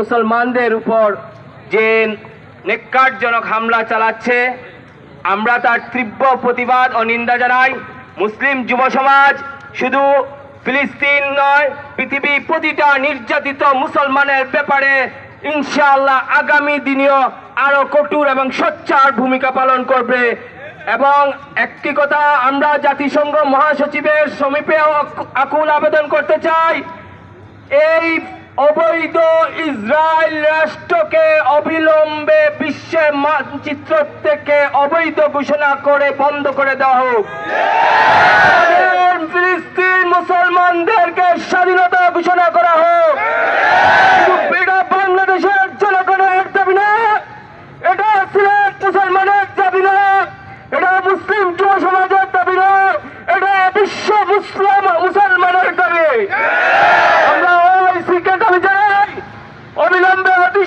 মুসলমানদের উপর যে নেককারজনক হামলা চালাচ্ছে, আমরা তার তীব্র প্রতিবাদ ও নিন্দা জানাই। মুসলিম যুব সমাজ শুধু ফিলিস্তিন নয় পৃথিবী প্রতিটা নির্যাতিত মুসলমানের ব্যাপারে ইনশাআল্লাহ আগামী দিনেও আরও কঠোর এবং সোচ্চার ভূমিকা পালন করবে। এবং একটি কথা, আমরা জাতিসংঘ মহাসচিবের সমীপেও আকুল আবেদন করতে চাই। অবৈধ ইসরায়েল রাষ্ট্রকে অবিলম্বে বিশ্বের মানচিত্র থেকে অবৈধ ঘোষণা করে বন্ধ করে দেওয়া হোক। ফিলিস্তিন মুসলমানদেরকে স্বাধীনতা ঘোষণা করা হোক। এটা বাংলাদেশের জনগণের দাবি এটা মুসলমানের দাবি এটা মুসলিম সমাজের দাবি না, এটা বিশ্ব মুসলিম মুসলমানের দাবি আমরা ওই